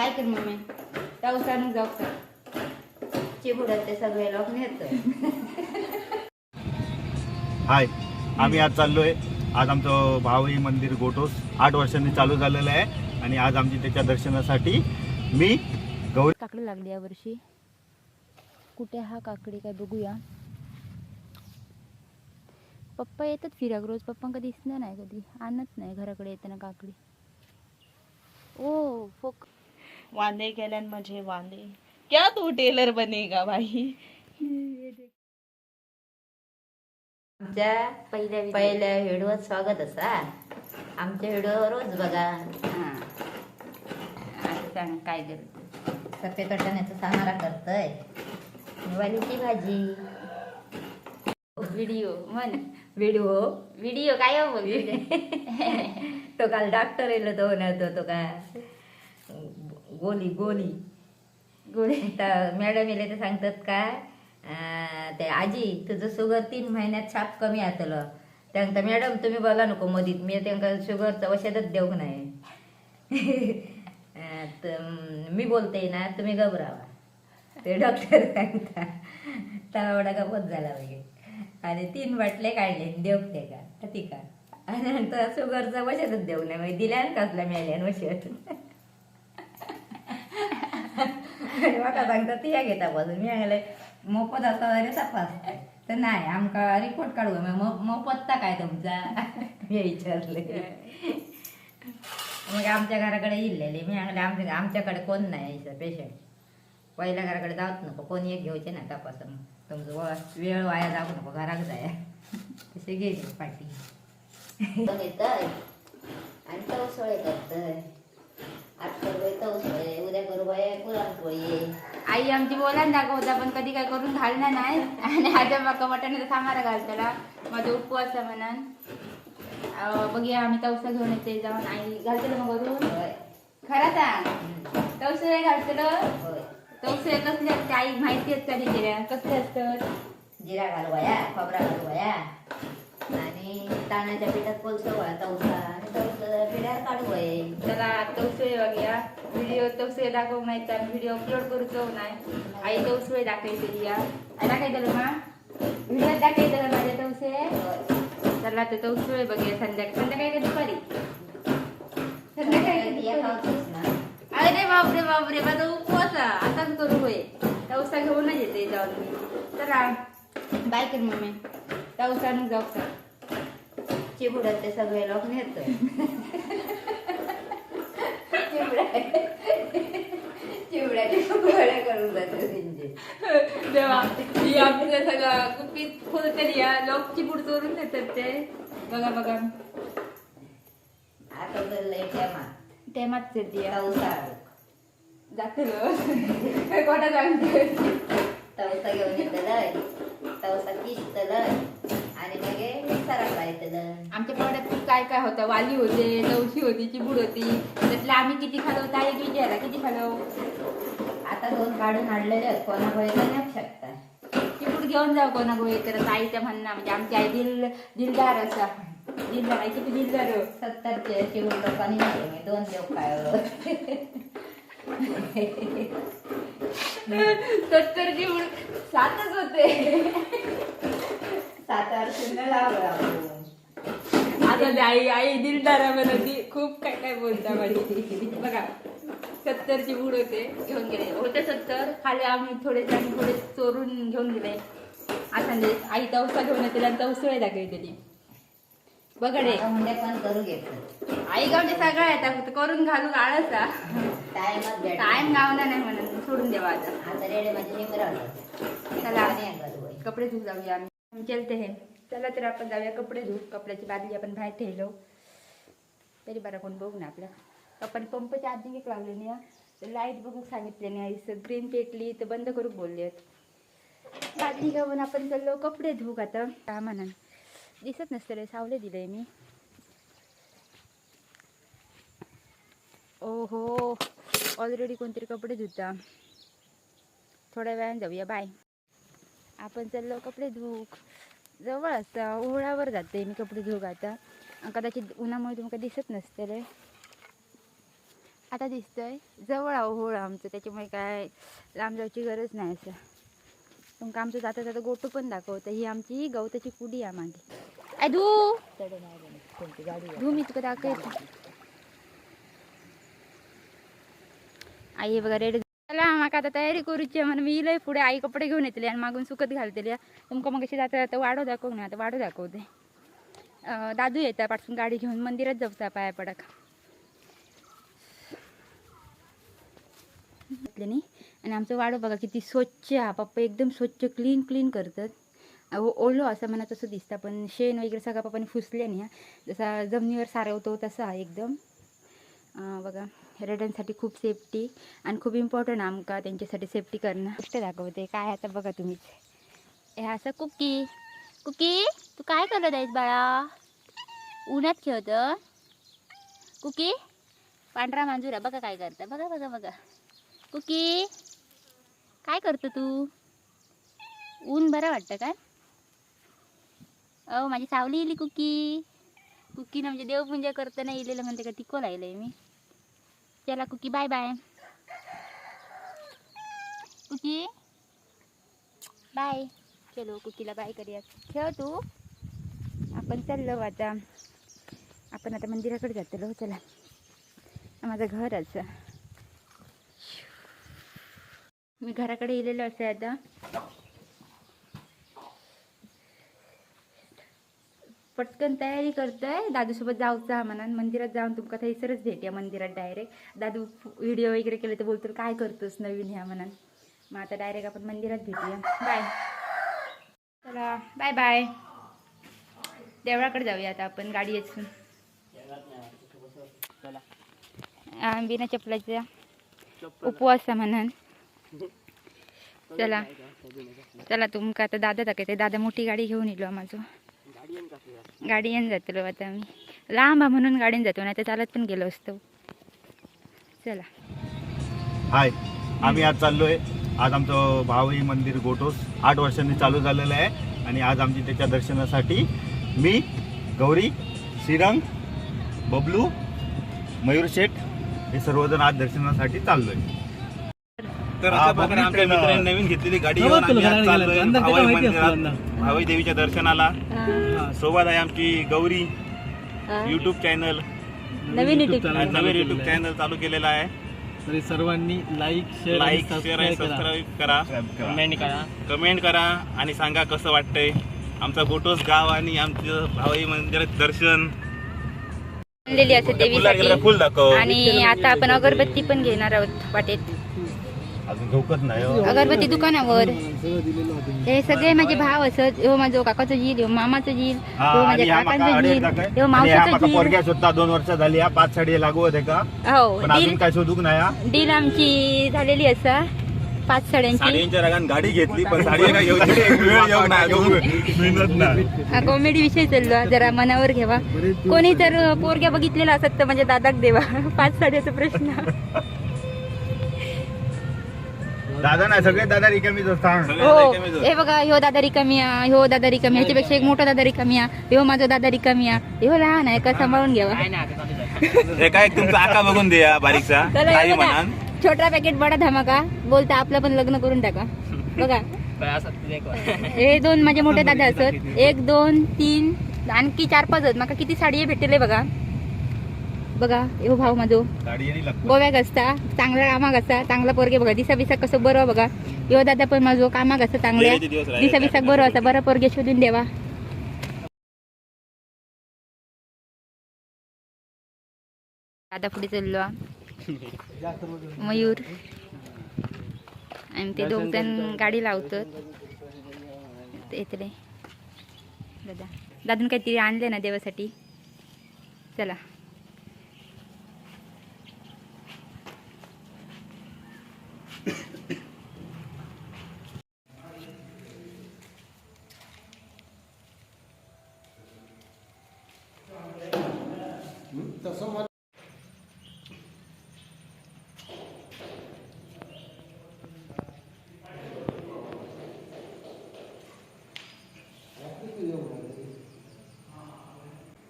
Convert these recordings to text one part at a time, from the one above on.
Bye कर mummy. पावसानं जाऊ का? चिबुडात ते सगळे लोक नेतोय. हाय आम्ही आज चाललोय. आज आमचं भावई मंदिर गोटोस आठ वर्षांनी चालू झालेलं आहे आणि आज आमची त्याच्या दर्शनासाठी मी गौरी काकडी लागली या वर्षी. कुठे हा काकडी काय बघूया. पप्पा येतात फिराक रोज. पप्पा कधी दिसणार नाही कधी. आणत नाही घराकडे येताना काकडी. ओ फोक वांदे केल्यान माझे वांदे. क्या तू टेलर बनेगा भाई आमच्या पहिल्या पहिल्या व्हिडिओत स्वागत असा आमच्या व्हिडिओ रोज बघा. सांग काय करतो सफेद वाटाण्याचा सामारा करतोय. वालीची भाजी. व्हिडिओ म्हण. व्हिडिओ व्हिडिओ काय हो बोल तो काल डॉक्टर येलो तो नव्हतो तो का? गोली गोली. गोळी. तर मॅडम येले ते सांगतात का अं, ते आजी तुझं शुगर तीन महिन्यात छाप कमी आतलं त्यांना मॅडम तुम्ही बोला नको मधीत. मी त्यांना शुगरचं औषधच देऊ नाही? तर मी बोलते ना तुम्ही घबरावा. ते डॉक्टर सांगता तवा एवढा गपत झाला पाहिजे आणि तीन बाटले काढले देवते का? ती का? आणि नंतर शुगरचं औषधच देऊ नये. दिल्यान कसला मिळाल्यान औषध? म्हाका सांगता ती घेता पासून मी सांगले मोफत असा वगैरे तपास. तर नाही आमका रिपोर्ट काढू मग काय तुमचा? मी विचारले. मग आमच्या घराकडे इल्लेले. मी सांगले आमच्या आमच्याकडे कोण नाही पेशंट पहिल्या घराकडे जावच नको कोण एक घेऊचे ना तपास. तुमचं वेळ वाया जाऊ नको घराक जाय. तसे गेले पाठी येतय आणि सोय करतय. आज उद्या करू बाय पुरणपोळी आई आमची बोलायला दाखवता पण कधी काय करून घालणार नाही. आणि आता बाका मटणाचा सामारा घालतला माझा उपवास आहे म्हणान. बघूया आम्ही तवसा घेऊन येते जाऊन आई घालतलं मग वरून. होय खरं सांग नाही घालतलं होय तवसे कसले असते आई? माहिती असतं जिऱ्या केल्या कसले जिरा घालू वया खोबरा घालू वया आणि तांदळाच्या पिठात कोलसं वया तवसा आणि तवसं काढू वय. त्याला तवसे बघूया. व्हिडिओ तवसे दाखवू नाही तर व्हिडिओ अपलोड करूचो नाही. आई तवसे दाखवते या आई दाखवते मा? व्हिडिओ दाखवते माझे तवसे त्याला ते तवसे बघूया संध्याकाळी. संध्याकाळी का दुपारी? संध्याकाळी अरे बापरे बापरे माझा उपवास आहे. आताच करू होय तवसा घेऊनच येते जाऊन मी. चला. बाय कर मम्मी. तवसानं जाऊ चिबुडात ते सगळे लोक चिबुड्याचे गोळ्या करून जातो त्यांचे देवा ही आपलं सगळं खोलतरी या चोरून ते. बघा बघा. आता तर लय टेमा ते मात दिया तवसा सांगते घेऊन येतलंय तवसा किसतलंय आणि मग मिक्सरात लायतलं आमच्या पावड्यात काय काय होतं. वाली होते तवशी होती चिबूड होती. त्यातलं आम्ही किती खालो एक विचारा किती खालो? आता दोन काढून आणलेले आहेत. कोणाकडे तर नेऊ शकता. चिबूड घेऊन जाऊ कोणा गोळे तर. आईच्या म्हणणं म्हणजे आमची आई दिल दिलदार असा. दिलदार किती दिलदार. सत्तरचे चिवड लोकांनी दोन देव काय सत्तर चिबूड सातच होते. सात लावलं आपण. आता ते आई आई दिलदार म्हणती खूप काय काय बोलता माझी बघा सत्तरची बुड होते घेऊन गेले. होते सत्तर खाली आम्ही थोडे थोडे चोरून घेऊन गेले. आता म्हणजे आई तवसा घेऊन येते आणि तवसळे दाखवते बघडे आता म्हणजे पण करू घेत आई गावचे सगळं येतात फक्त करून घालून आळसा भेट टाइम गावना नाही म्हणून सोडून देवा आता. आता रेडे म्हणजे चला. कपडे धुवून जाऊया आम्ही. केलते हे। चला तर आपण जाऊया कपडे धुऊ कपड्याची बादली आपण बाहेर ठेवलो. तरी बरं कोण बघू ना आपल्या आपण पंप चार्जिंग एक लावले नाही तर लाइट बघू सांगितले नाही ग्रीन पेटली तर बंद करू बोलले बादली घेऊन आपण चाललो कपडे धुऊ आता? का म्हणा. दिसत नसतं रे सावले दिले मी. ओहो ऑलरेडी कोणतरी कपडे धुता. थोड्या वेळाने जाऊया बाय आपण चाललो कपडे धुवूक जवळ असता ओहळावर जाते मी कपडे धुवूक आता. कदाचित उन्हामुळे तुमका दिसत नसते रे. आता दिसतंय. जवळ ओहोळ आमचं. त्याच्यामुळे काय लांब जाऊची गरज नाही असं. तुमका आमचं जाता जाता गोटू पण दाखवतं. ही आमची गवताची कुडी आहे मागे. आय धू! धू मी तुका दाखवते. आई हे बघा रेड म्हाका आता तयारी करूची म्हणून मी लय पुढे आई कपडे घेऊन येतले आणि मागून सुकत घालतले. तुमका मग जाता जाता वाढव दाखव ना आता वाढव दाखवते. दादू येतात पाठून गाडी घेऊन मंदिरात जाऊचा पाया पडक. न्ही आणि आमचं वाडो बघा किती स्वच्छ हा पप्पा एकदम स्वच्छ क्लीन क्लीन करतात. ओढलो ओलो असं म्हणा तसं दिसतं पण शेण वगैरे सगळा पप्पाने फुसले नाही हा. जसा जमिनीवर सारवतो तसा एकदम. बघा. रेड्यांसाठी खूप सेफ्टी आणि खूप इम्पॉर्टंट आमका त्यांच्यासाठी सेफ्टी करणं. गोष्ट दाखवते. काय आता बघा तुम्हीच. हे असं कुकी. कुकी तू काय करत आहेस बाळा? उन्हात खेळत कुकी पांढरा मांजूर आहे. बघा काय करता बघा बघा बघा. कुकी काय करतो तू? ऊन बरं वाटतं काय अहो माझी सावली इली कुकी. कुकीनं म्हणजे देवपूजा करताना इलेलं म्हणते का टिको आहे मी. चला Cookie bye bye Cookie bye चलो कुकीला बाय करूया ठेव तू आपण चाललो आता. आपण आता मंदिराकडे जातलो चला. माझं घर असं. मी घराकडे येलेलो असं आता. पटकन तयारी करतोय. दादूसोबत जाऊचा म्हणान मंदिरात जाऊन तुमका थंयसरच भेटूया मंदिरात डायरेक्ट दादू व्हिडिओ वगैरे केले तर बोलतो काय करतोस नवीन ह्या? म्हणान मग आता डायरेक्ट आपण मंदिरात भेटूया. बाय चला बाय बाय देवळाकडे जाऊया आता आपण गाडी असून बिना चपलाचा उपवास म्हणान म्हणून चला. चला तुमका आता दादा दाखवते. दादा मोठी गाडी घेऊन येलो माझं गाडी येऊन जातलो आता आम्ही. लांब आहे म्हणून गाडीन जातो नाही तर चालत पण गेलो असतो. चला. हाय आम्ही आज चाललोय. आज आमचं भावई मंदिर गोटोस आठ वर्षांनी चालू झालेलं आहे आणि आज आमची त्याच्या दर्शनासाठी मी गौरी श्रीरंग बबलू मयूर शेठ हे सर्वजण आज दर्शनासाठी चाललोय. तर हा, आमच्या. मित्रांनी नवीन घेतलेली गाडी घेऊन आम्ही आज चाललोय. मंदिरात देवीच्या दर्शनाला. सोबत आहे आमची गौरी युट्यूब चॅनल नवीन YouTube channel नवीन चालू युट्यूब. चॅनल चालू केलेला आहे. तरी सर्वांनी लाईक शेअर लाईक शेअर आणि सबस्क्राईब करा. कमेंट करा. कमेंट करा. आणि सांगा कसं वाटतंय. आमचा गोटोस गाव आणि आमचं भावाई मंदिरात दर्शन. आणलेली असते फुला गेलं देवीसाठी. फुल दाखव. आणि आता आपण अगरबत्ती पण घेणार आहोत वाटेत. अजून झोपत नाही हो. अगरबत्ती दुकानावर. हे सगळे माझे भाव असत. ह्यो माझो काकाचो जील ह्यो मामाचो जील हा, माझ्या काकांचो जील ह्या मावसाचो माका जील पोरग्या सुद्धा दोन वर्ष झाली हा पाच साडी लागू होते का? हो पण अजून डील काय शोधूक नाही हा. डील आमची झालेली असा. पाच साड्यांची साडींच्या रागान गाडी घेतली पण साडी काय घेऊची वेळ येऊ नाही अजून. मिळत नाही हा कॉमेडी विषय चाललो जरा मनावर घ्यावा. कोणी तर पोरग्या बघितलेला असत तर म्हणजे दादाक देवा. पाच साड्याचा प्रश्न. दादा नाही सगळे दादा रिकामीच असतात. हो. हे बघा ह्यो दादा रिकामी आहे ह्यो दादा रिकामी ह्याच्यापेक्षा एक मोठा दादा रिकामी आहे ह्यो माझा दादा रिकामी आहे ह्यो लहान आहे का सांभाळून घ्यावा हे काय तुमचा आका बघून द्या बारीकसा. चला काही हे बघा. म्हणान छोटा पॅकेट बडा धमाका. बोलता आपलं पण लग्न करून टाका. बघा. हे दोन माझे मोठे दादा असत. एक दोन तीन आणखी चार पाच आहेत. माका किती साडी भेटले बघा. बघा ह्यो भाऊ माझो गोव्याक असता चांगला कामाक असता चांगला पोरगे बघा. दिसा बिसा कसं बरं बघा. ह्यो दादा पण माझो कामाक असता चांगल्या दिसा बिसा बरं असा बरं पोरगे शोधून देवा. दादा पुढे चाललो हा. मयूर. आणि ते दोघ जण गाडी लावतात. येतले. दादा. दादून काहीतरी आणले ना देवासाठी? चला.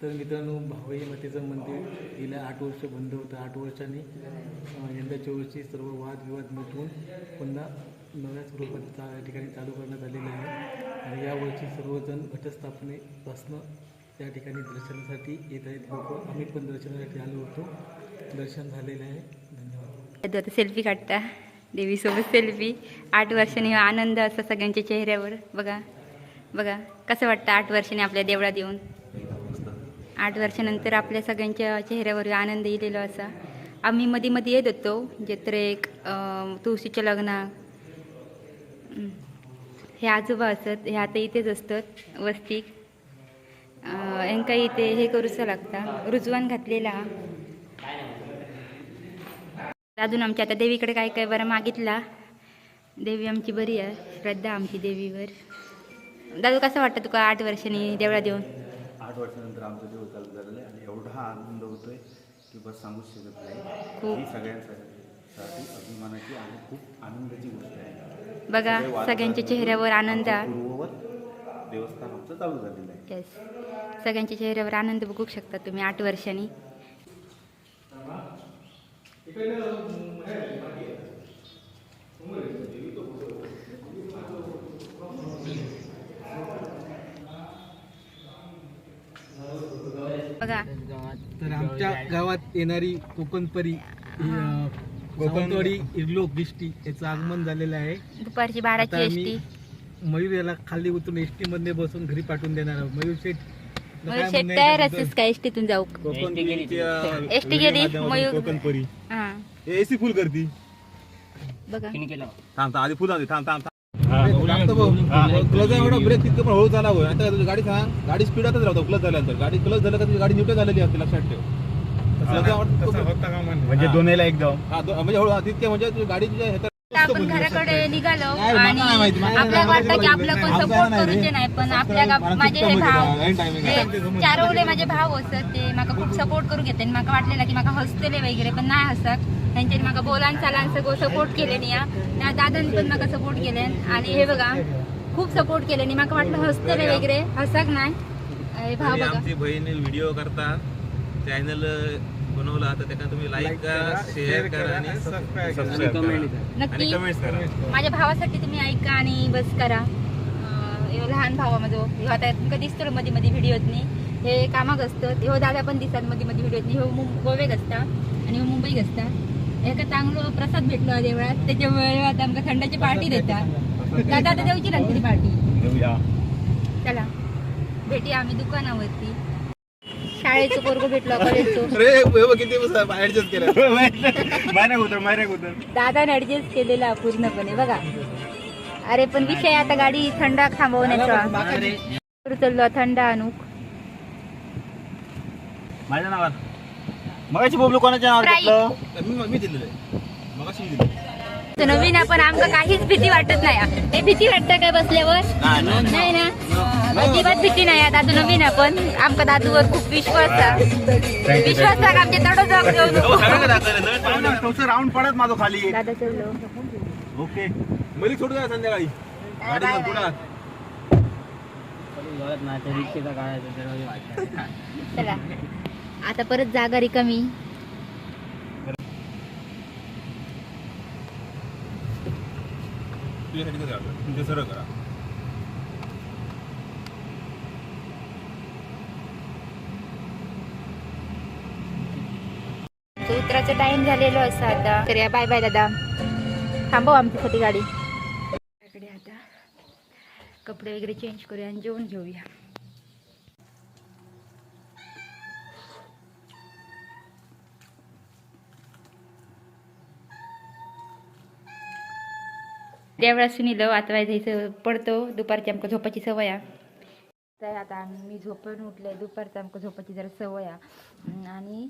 तर मित्रांनो भावई मातेचं मंदिर गेल्या आठ वर्ष बंद होतं. आठ वर्षांनी यंदाच्या वर्षी सर्व वादविवाद मिटवून पुन्हा नव्या स्वरूपात चा- या ठिकाणी चालू करण्यात आलेलं आहे. आणि यावर्षी सर्वजण घटस्थापनेपासनं त्या ठिकाणी दर्शनासाठी येत आहेत. लोक आम्ही पण दर्शनासाठी आलो होतो. दर्शन झालेलं आहे. धन्यवाद. आता सेल्फी काढता. देवीसोबत सेल्फी आठ वर्षांनी आनंद असा सगळ्यांच्या चेहऱ्यावर. बघा बघा कसं वाटतं आठ वर्षांनी आपल्या देवळात येऊन? आठ वर्षानंतर आपल्या सगळ्यांच्या चेहऱ्यावर आनंद येलेला असा. आम्ही मध्ये मध्ये येत होतो जत्रेक तुळशीच्या लग्नाक हे आजोबा असत हे आता इथेच असतात वस्तीक यांका इथे हे करूचं लागता. रुजवान घातलेला. अजून आमच्या आता देवीकडे काय काय बरं मागितला. देवी आमची बरी आहे श्रद्धा आमची देवीवर. दादू कसं वाटतं तुका आठ वर्षांनी देवळा देऊन आठ वर्षानंतर आमचं देव चालू झालेलं आहे आणि एवढा आनंद होतोय की बस सांगूच शकत नाही. ही सगळ्यांसाठी अभिमानाची आणि खूप आनंदाची गोष्ट आहे. बघा सगळ्यांच्या चेहऱ्यावर आनंद. पूर्ववत देवस्थान आमचं चालू झालेलं आहे. येस सगळ्यांच्या चेहऱ्यावर आनंद बघू शकता तुम्ही आठ वर्षांनी. बघा. तर आमच्या गावात येणारी कोकणपरी ही, अं, सावंतवाडी इर्लोक दिष्टी याचं आगमन झालेलं आहे. दुपारची बाराची आता एस आम्ही टी मयूर याला खाली उतरून एस टी मध्ये बसून घरी पाठवून देणार आहोत. मयूर शेठ म्हणणं आहे तयार? असेल का एस टीतून जाऊ एस टी गेली मयूर कोकणपरी हा. एसी फुल करती. बघा. थांब थांब आधी फुल थांब थांब थांब. क्लच एवढा ब्रेक तितकं पण हळू झाला होय आता तुझी गाडी सांग गाडी स्पीड आताच राहतो क्लच झाल्यानंतर. गाडी क्लच झालं का तुझी गाडी न्यूट्रल झालेली असते लक्षात ठेव. म्हणजे दोन्हीला एकदम हा म्हणजे हळू तितके म्हणजे तुझी गाडी तुझ्या ह्याच्यात आपण घराकडे निघालो आणि आपल्याला. वाटतं की आपलं कोण सपोर्ट. करूचे नाही पण आपल्या माझे हे भाव चारवले माझे भाव असत ते म्हाका खूप सपोर्ट करू घेते आणि म्हाका वाटलेला की म्हाका हसतले वगैरे पण नाही हसत. त्यांच्यानी म्हाका बोलान चालान सगळं सपोर्ट केले नाही हा. त्या दादांनी पण म्हाका सपोर्ट केले. आणि हे बघा खूप सपोर्ट केले आणि म्हाका वाटलं हसतले वगैरे. हसक नाही हे भाव आणि बघा. आमची बहीण व्हिडिओ करता. चॅनल बनवला. तर त्याला तुम्ही लाईक करा शेअर करा आणि सबस्क्राईब करा. नक्की. माझ्या भावासाठी तुम्ही ऐका आणि बस करा. लहान भावा माझो आता तुमका दिसतो मध्ये मध्ये व्हिडिओत हे कामाक असतात ह्यो दादा पण दिसतात मध्ये मध्ये व्हिडिओत मुं- गोव्याक असता आणि ह्यो मुंबईक असता एका चांगलो प्रसाद भेटलो देवळात त्याच्यामुळे आता आमका थंडाची पार्टी देतात. दादा आता देऊची ना तरी पार्टी चला. भेटी आम्ही दुकानावरती. शाळेचं पोरगो भेटलो कॉलेजचं अरे बघ किती ऍडजस्ट केलं. ऍडजस्ट केलेला पूर्णपणे बघा. अरे पण विषय आता गाडी थंड थांबवण्याचा. चाललो थंड आणू माझ्या नावात. मगाची बोबलो कोणाच्या नावावर. घेतलं? मी मी दिलेलं आहे. मगाशी मी दिलेलं तो नवीन आहे, पण आमका काहीच भीती वाटत नाही. हे भीती वाटतं काय बसल्यावर? नाही ना? अजिबात भीती नाही. आता दादू नवीन आहे पण आमका दादूवर खूप विश्वास आहे. विश्वास आहे का आमच्या तडो जाऊ. तुमचं राऊंड पडत माझं खाली. दादा चलो ओके मलिक सोडू द्या संध्याकाळी. गाडी घेऊन पुढं चला. आता परत जागा रिकामी. सरळ करा. उतराचा टाइम झालेलो असा आता. तर या बाय बाय दादा. थांबव आमच्यासाठी गाडी. आता कपडे वगैरे चेंज करूया आणि जेवण घेऊया. त्यावेळा सुनील आता जायचं पडतो दुपारची आमका झोपाची सवय आहे. तर आता मी झोपून उठले दुपारचं आमका झोपाची जरा सवय आहे. आणि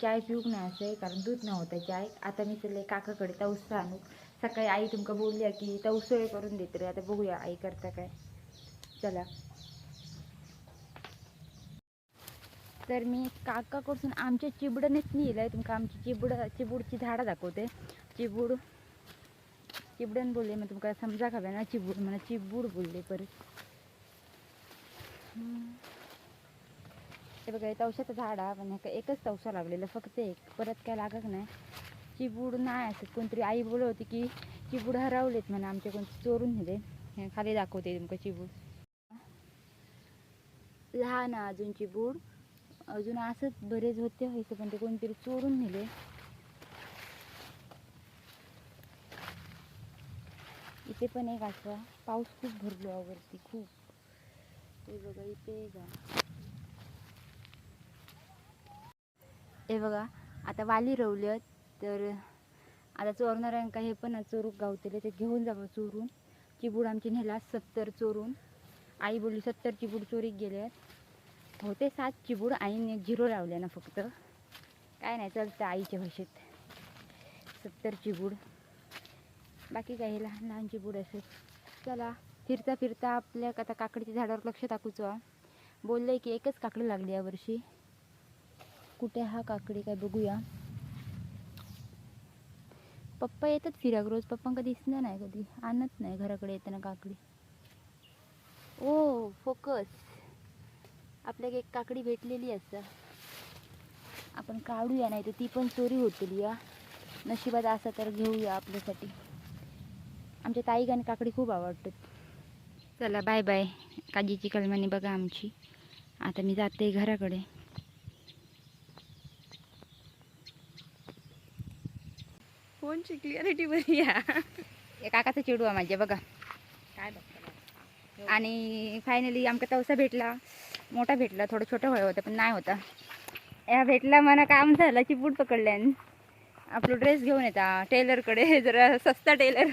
चाय पिऊक नाही असं कारण दूध नव्हतं चाय. आता मी चले काकाकडे तवसा आणू. सकाळी आई तुमका बोलली की तवसोय करून देत रे आता बघूया आई करता काय. चला. तर मी काकाकडून आमच्या चिबडनेच नेलं आहे तुमका आमची चिबड चिबूडची झाडं दाखवते. चिबूड चिबडन बोलले मग तुमका समजा खाव्या ना चिबूड म्हणा चिबूड बोलले परत. हे बघा हे तवशाचं झाड आहे पण ह्याका एकच तवसा लागलेलं फक्त एक. परत काय लागत नाही. चिबूड नाही असत कोणतरी आई बोलत होती की चिबूड हरवलेत म्हणा आमच्या कोणती चोरून नेले. खाली दाखवते तुमका चिबूड. लहान अजून चिबूड. अजून असंच बरेच होते व्हायचं पण ते कोणतरी चोरून नेले. इथे पण एक आठवा पाऊस खूप भरलो आवरती वरती खूप. हे बघा इथे जा हे बघा आता वाली रवल्यात तर आता चोरणाऱ्यांका हे पण चोरूक गावतले ते घेऊन जावं चोरून. चिबूड आमची नेला सत्तर चोरून. आई बोलली सत्तर चिबूड चोरीक गेल्यात होते सात चिबूड आईने झिरो लावल्या ना फक्त. काय नाही चलतं आईच्या भाषेत. सत्तर चिबूड. बाकी काही लहान लहानची बुड असेल. चला फिरता फिरता आपल्या आता काकडीच्या झाडावर लक्ष टाकूचो बोललं बोललंय की एकच काकडी लागली यावर्षी कुठे हा काकडी काय बघूया. पप्पा येतात फिराक रोज पप्पांका दिसणार नाही कधी आणत नाही घराकडे येताना काकडी. ओ फोकस. आपल्याक एक काकडी भेटलेली असता आपण काढूया नाही तर ती पण चोरी होतली या. नशिबात असा तर घेऊया आपल्यासाठी. आमच्या ताईक आणि काकडी खूप आवडतात. चला बाय बाय काजीची कलमानी बघा आमची. आता मी जाते घराकडे. फोनची क्लिअरिटी बरी या काकाचा चिडू आहे माझ्या बघा. काय बघता? आणि फायनली आमका तवसा भेटला. मोठा भेटला थोडं छोटं व्हाय होतं पण नाही होता. या भेटला मला काम झालं चिपूट पकडल्यान. आपलं ड्रेस घेऊन येता. टेलरकडे जरा सस्ता टेलर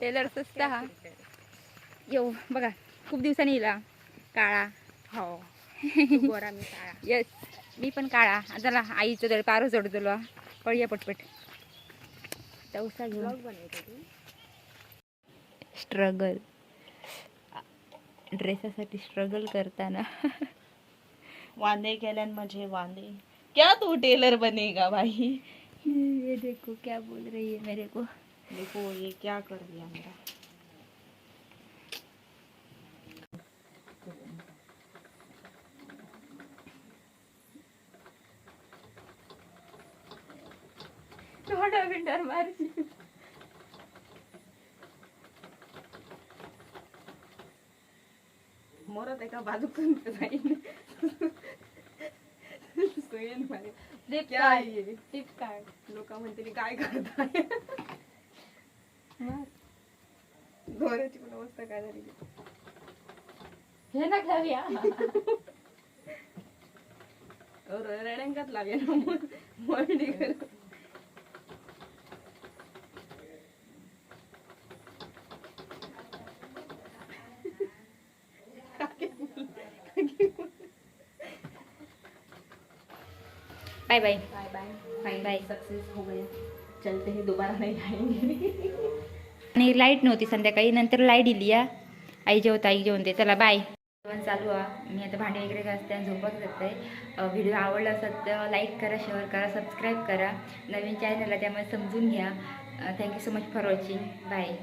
टेलर सस्ता हा. येऊ बघा खूप दिवसांनी येला काळा. हो. गोरा मी काळा. येस मी पण काळा. चला आईचं जर पारो चढ तुला पळूया पटपट. तवसा घेऊन. स्ट्रगल ड्रेसासाठी स्ट्रगल करताना. वांदे केल्यान माझे वांदे. क्या तू टेलर बनेगा भाई? ये देखो क्या बोल रही है मेरे को। देखो ये क्या कर दिया मेरा। थोडा मोरत एका बाजूकडून जाईन सुयन मारे क्या आहे लोक म्हणते काय करताय दोऱ्याची पण अवस्था काय झाली? हे ना खाऊया रड्यांकात लागे ना मळणी कर bye bye bye bye bye success हो गया. चलते हैं दोबारा नहीं आणि लाइट नव्हती संध्याकाळी. नंतर लाइट दिली या आई जेवता आई जेवण ते चला बाय जेवण चालू आहे मी आता भांडे वगैरे घासते आणि झोपत जाते व्हिडिओ आवडला असेल तर लाईक करा शेअर करा सबस्क्राईब करा. नवीन चॅनल आहे त्यामुळे समजून घ्या. Thank you so much for watching bye